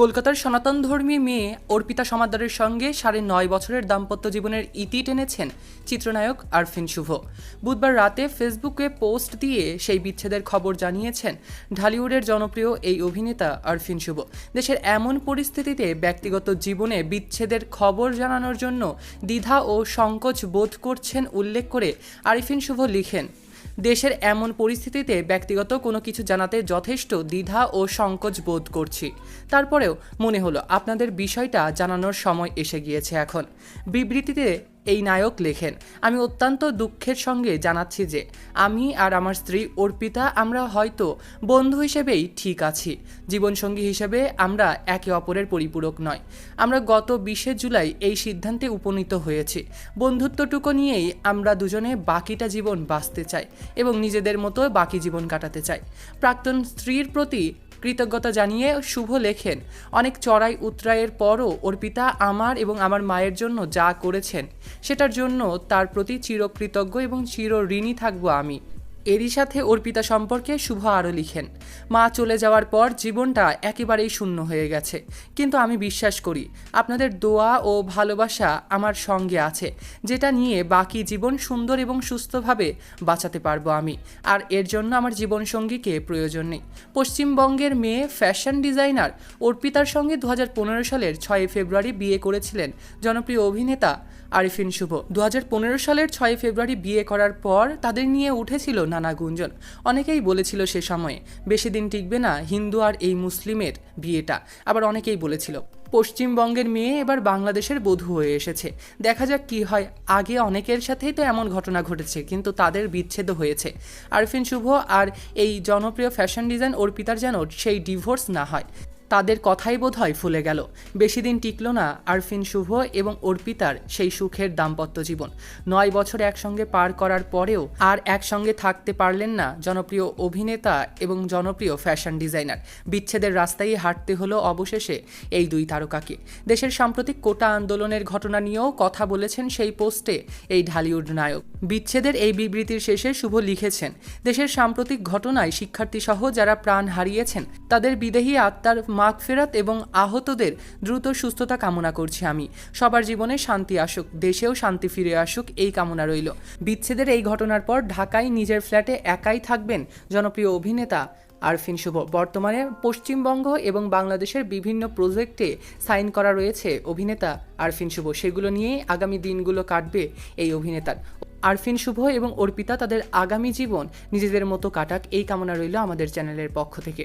কলকাতার সনাতন ধর্মী মেয়ে অর্পিতা সমাদ্দারের সঙ্গে সাড়ে নয় বছরের দাম্পত্য জীবনের ইতি টেনেছেন চিত্রনায়ক আরফিন শুভ। বুধবার রাতে ফেসবুকে পোস্ট দিয়ে সেই বিচ্ছেদের খবর জানিয়েছেন ঢালিউডের জনপ্রিয় এই অভিনেতা আরফিন শুভ। দেশের এমন পরিস্থিতিতে ব্যক্তিগত জীবনে বিচ্ছেদের খবর জানানোর জন্য দ্বিধা ও সংকোচ বোধ করছেন উল্লেখ করে আরিফিন শুভ লিখেন দেশের এমন পরিস্থিতিতে ব্যক্তিগত কোনো কিছু জানাতে যথেষ্ট দ্বিধা ও সংকোচ বোধ করছি। তারপরেও মনে হলো, আপনাদের বিষয়টা জানানোর সময় এসে গিয়েছে এখন। বিবৃতিতে এই নায়ক লেখেন। আমি অত্যন্ত দুঃখের সঙ্গে জানাচ্ছি যে, আমি আর আমার স্ত্রী অর্পিতা আমরা হয়তো বন্ধু হিসেবেই ঠিক আছি। জীবনসঙ্গী হিসেবে আমরা একে অপরের পরিপূরক নয়। আমরা গত বিশে জুলাই এই সিদ্ধান্তে উপনীত হয়েছি। বন্ধুত্বটুকু নিয়েই আমরা দুজনে বাকিটা জীবন বাঁচতে চাই এবং নিজেদের মতো বাকি জীবন কাটাতে চাই। প্রাক্তন স্ত্রীর প্রতি কৃতজ্ঞতা জানিয়ে শুভ লেখেন। অনেক চড়াই উতরাইয়ের পরও অর্পিতা আমার এবং আমার মায়ের জন্য যা করেছেন, সেটার জন্য তার প্রতি চিরকৃতজ্ঞ এবং চির ঋণী থাকব আমি। এরই সাথে অর্পিতা সম্পর্কে শুভ আরও লিখেন, মা চলে যাওয়ার পর জীবনটা একেবারেই শূন্য হয়ে গেছে। কিন্তু আমি বিশ্বাস করি, আপনাদের দোয়া ও ভালোবাসা আমার সঙ্গে আছে, যেটা নিয়ে বাকি জীবন সুন্দর এবং সুস্থভাবে বাঁচাতে পারব আমি। আর এর জন্য আমার জীবনসঙ্গীকে প্রয়োজন নেই। পশ্চিমবঙ্গের মেয়ে, ফ্যাশন ডিজাইনার অর্পিতার সঙ্গে দু হাজার পনেরো সালের ছয় ফেব্রুয়ারি বিয়ে করেছিলেন জনপ্রিয় অভিনেতা আরিফিন শুভ। দু হাজার পনেরো সালের ছয় ফেব্রুয়ারি বিয়ে করার পর তাদের নিয়ে উঠেছিল নানা গুঞ্জন। অনেকেই বলেছিল সে সময়ে, বেশি দিন টিকবে না, হিন্দু আর এই মুসলিমের বিয়েটা। আবার অনেকেই বলেছিল, পশ্চিমবঙ্গের মেয়ে এবার বাংলাদেশের বধূ হয়ে এসেছে। দেখা যাক কি হয়। আগে অনেকের সাথেই তো এমন ঘটনা ঘটেছে, কিন্তু তাদের বিচ্ছেদ হয়েছে। আরফিন শুভ আর এই জনপ্রিয় ফ্যাশন ডিজাইন অর্পিতার যেন সেই ডিভোর্স না হয়। তাদের কথাই বোধ হয় ফুলে গেল। বেশি দিন টিকল না আরফিন শুভ এবং অর্পিতার সেই সুখের দাম্পত্য জীবন। নয় বছর একসঙ্গে পার করার পরেও আর একসঙ্গে থাকতে পারলেন না জনপ্রিয় অভিনেতা এবং জনপ্রিয় ফ্যাশন ডিজাইনার। বিচ্ছেদের রাস্তায় হাঁটতে হলো অবশেষে এই দুই তারকাকে। দেশের সাম্প্রতিক কোটা আন্দোলনের ঘটনা নিয়েও কথা বলেছেন সেই পোস্টে এই ঢালিউড নায়ক। বিচ্ছেদের এই বিবৃতির শেষে শুভ লিখেছেন, দেশের সাম্প্রতিক ঘটনায় শিক্ষার্থীসহ যারা প্রাণ হারিয়েছেন, তাদের বিদেহী আত্মার মাগফেরাত এবং আহতদের দ্রুত সুস্থতা কামনা করছি আমি। সবার জীবনে শান্তি আসুক, দেশেও শান্তি ফিরে আসুক এই কামনা রইল। বিচ্ছেদের এই ঘটনার পর ঢাকায় নিজের ফ্ল্যাটে একাই থাকবেন জনপ্রিয় অভিনেতা আরফিন শুভ। বর্তমানে পশ্চিমবঙ্গ এবং বাংলাদেশের বিভিন্ন প্রজেক্টে সাইন করা রয়েছে অভিনেতা আরফিন শুভ। সেগুলো নিয়েই আগামী দিনগুলো কাটবে এই অভিনেতার। আরফিন শুভ এবং অর্পিতা তাদের আগামী জীবন নিজেদের মতো কাটাক এই কামনা রইল আমাদের চ্যানেলের পক্ষ থেকে।